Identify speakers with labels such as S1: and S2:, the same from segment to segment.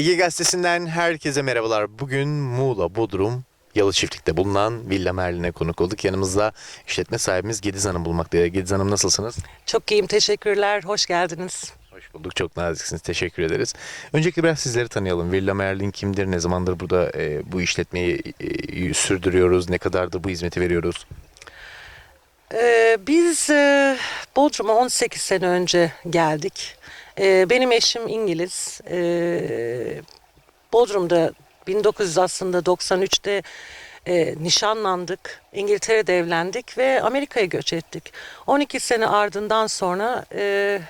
S1: Ege Gazetesi'nden herkese merhabalar. Bugün Muğla, Bodrum, Yalı Çiftlik'te bulunan Villa Merlin'e konuk olduk. Yanımızda işletme sahibimiz Gediz Hanım bulmakta. Gediz Hanım nasılsınız?
S2: Çok iyiyim, teşekkürler. Hoş geldiniz.
S1: Hoş bulduk. Çok naziksiniz. Teşekkür ederiz. Öncelikle biraz sizleri tanıyalım. Villa Merlin kimdir? Ne zamandır burada e, bu işletmeyi e, sürdürüyoruz? Ne kadardır bu hizmeti veriyoruz?
S2: Ee, biz e, Bodrum'a 18 sene önce geldik. Ee, benim eşim İngiliz. Ee, Bodrum'da 1900 aslında 93'te e, nişanlandık. İngiltere'de evlendik ve Amerika'ya göç ettik. 12 sene ardından sonra e,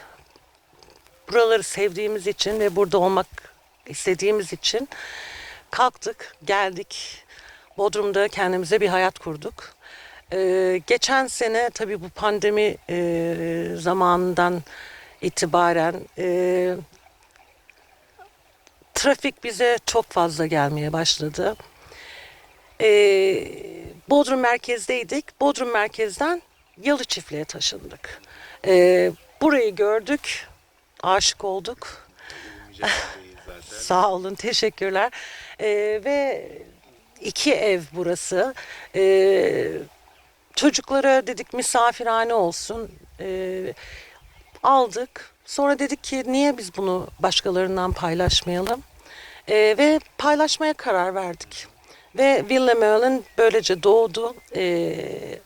S2: buraları sevdiğimiz için ve burada olmak istediğimiz için kalktık, geldik. Bodrum'da kendimize bir hayat kurduk. Ee, geçen sene tabii bu pandemi e, zamanından itibaren e, trafik bize çok fazla gelmeye başladı. Ee, Bodrum merkezdeydik. Bodrum merkezden Yalı Çiftliğe taşındık. Ee, burayı gördük, aşık olduk. Sağ olun, teşekkürler. Ee, ve iki ev burası. Ee, çocuklara dedik misafirhane olsun. Ee, aldık. Sonra dedik ki niye biz bunu başkalarından paylaşmayalım? Ee, ve paylaşmaya karar verdik. Ve Villa Merlin böylece doğdu. Ee,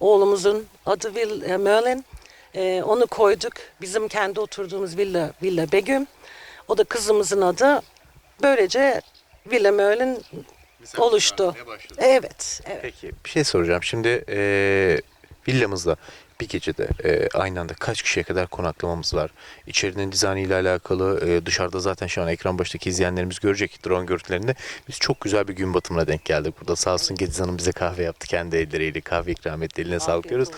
S2: oğlumuzun adı Will e, Merlin. Ee, onu koyduk. Bizim kendi oturduğumuz villa Villa Begüm. O da kızımızın adı. Böylece Villa Merlin oluştu. Evet, evet.
S1: Peki bir şey soracağım. Şimdi e, villamızda bir gecede e, aynı anda kaç kişiye kadar konaklamamız var? İçerinin dizaynı ile alakalı e, dışarıda zaten şu an ekran başındaki izleyenlerimiz görecek drone görüntülerinde. Biz çok güzel bir gün batımına denk geldik. Burada sağ olsun Gediz Hanım bize kahve yaptı kendi elleriyle. Kahve ikram etti. Eline sağlık diyoruz.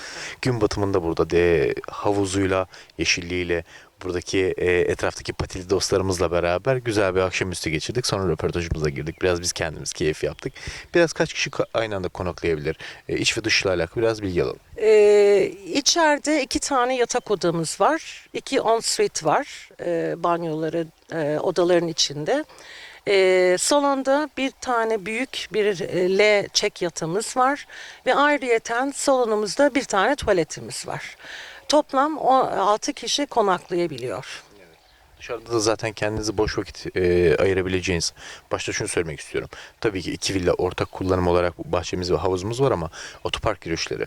S1: Gün batımında burada de havuzuyla, yeşilliğiyle, buradaki e, etraftaki patili dostlarımızla beraber güzel bir akşamüstü geçirdik. Sonra röportajımıza girdik. Biraz biz kendimiz keyif yaptık. Biraz kaç kişi aynı anda konaklayabilir? E, iç ve dışla alakalı biraz bilgi alalım.
S2: Ee, içeride iki tane yatak odamız var. İki ensuite var. Ee, banyoları e, odaların içinde. Ee, salonda bir tane büyük bir e, L çek yatağımız var. Ve ayrıyeten salonumuzda bir tane tuvaletimiz var. Toplam 6 kişi konaklayabiliyor.
S1: Dışarıda da zaten kendinizi boş vakit e, ayırabileceğiniz. Başta şunu söylemek istiyorum. Tabii ki iki villa ortak kullanım olarak bahçemiz ve havuzumuz var ama otopark girişleri.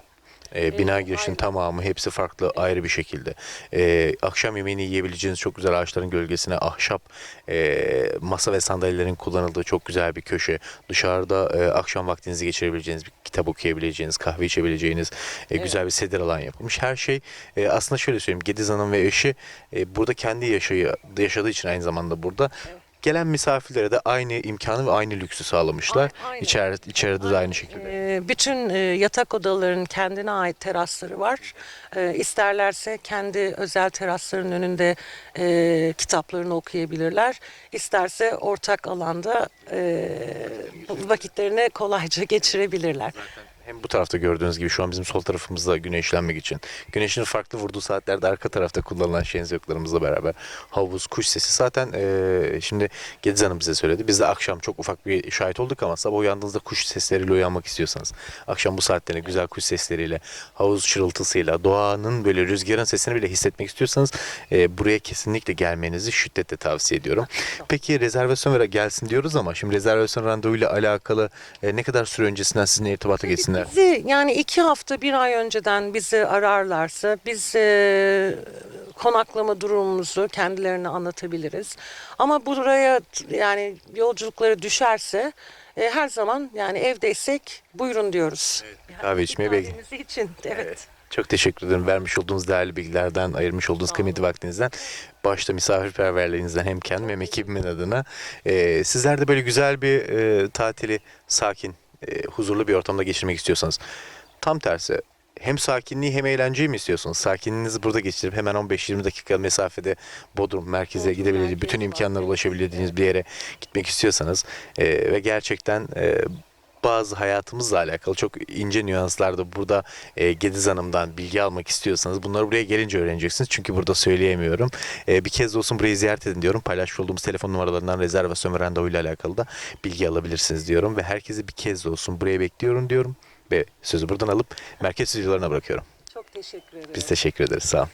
S1: E, bina girişinin tamamı hepsi farklı ayrı bir şekilde. E, akşam yemeğini yiyebileceğiniz çok güzel ağaçların gölgesine ahşap e, masa ve sandalyelerin kullanıldığı çok güzel bir köşe. Dışarıda e, akşam vaktinizi geçirebileceğiniz, bir kitap okuyabileceğiniz, kahve içebileceğiniz e, güzel bir sedir alan yapılmış. Her şey e, aslında şöyle söyleyeyim. Gediz Hanım ve eşi e, burada kendi yaşayı, yaşadığı için aynı zamanda burada gelen misafirlere de aynı imkanı ve aynı lüksü sağlamışlar.
S2: A- aynen.
S1: İçeride, içeride de aynı şekilde.
S2: Ee, bütün e, yatak odaların kendine ait terasları var. Ee, isterlerse kendi özel terasların önünde e, kitaplarını okuyabilirler. İsterse ortak alanda e, bu vakitlerini kolayca geçirebilirler.
S1: Hem bu tarafta gördüğünüz gibi şu an bizim sol tarafımızda güneşlenmek için. Güneşin farklı vurduğu saatlerde arka tarafta kullanılan şenziyoklarımızla beraber havuz, kuş sesi. Zaten eee, şimdi Gediz Hanım bize söyledi. Biz de akşam çok ufak bir şahit olduk ama sabah uyandığınızda kuş sesleriyle uyanmak istiyorsanız. Akşam bu saatlerinde güzel kuş sesleriyle, havuz şırıltısıyla, doğanın böyle rüzgarın sesini bile hissetmek istiyorsanız eee, buraya kesinlikle gelmenizi şiddetle tavsiye ediyorum. Peki rezervasyon gelsin diyoruz ama şimdi rezervasyon randevuyla alakalı e, ne kadar süre öncesinden sizinle irtibata geçsinler?
S2: Bizi yani iki hafta bir ay önceden bizi ararlarsa biz e, konaklama durumumuzu kendilerine anlatabiliriz. Ama buraya yani yolculukları düşerse e, her zaman yani evdeysek buyurun diyoruz.
S1: Kahve içmeye belki.
S2: Kahvemizi için evet.
S1: Çok teşekkür ederim. Vermiş olduğunuz değerli bilgilerden, ayırmış olduğunuz kıymetli vaktinizden, başta misafirperverliğinizden hem kendim hem ekibimin adına. Ee, sizler de böyle güzel bir e, tatili sakin, e, huzurlu bir ortamda geçirmek istiyorsanız. Tam tersi hem sakinliği hem eğlenceyi mi istiyorsunuz? Sakinliğinizi burada geçirip hemen 15-20 dakika mesafede Bodrum merkeze
S2: Bodrum
S1: gidebileceğiniz,
S2: merkez
S1: bütün imkanlara ulaşabildiğiniz bir yere gitmek istiyorsanız e, ve gerçekten e, bazı hayatımızla alakalı çok ince nüanslarda burada e, Gediz Hanım'dan bilgi almak istiyorsanız bunları buraya gelince öğreneceksiniz. Çünkü burada söyleyemiyorum. E, bir kez olsun burayı ziyaret edin diyorum. Paylaşmış olduğumuz telefon numaralarından rezervasyon ve randevuyla alakalı da bilgi alabilirsiniz diyorum. Ve herkesi bir kez olsun buraya bekliyorum diyorum. Ve sözü buradan alıp merkez stüdyolarına bırakıyorum.
S2: Çok teşekkür ederim.
S1: Biz teşekkür ederiz.
S2: Sağ olun.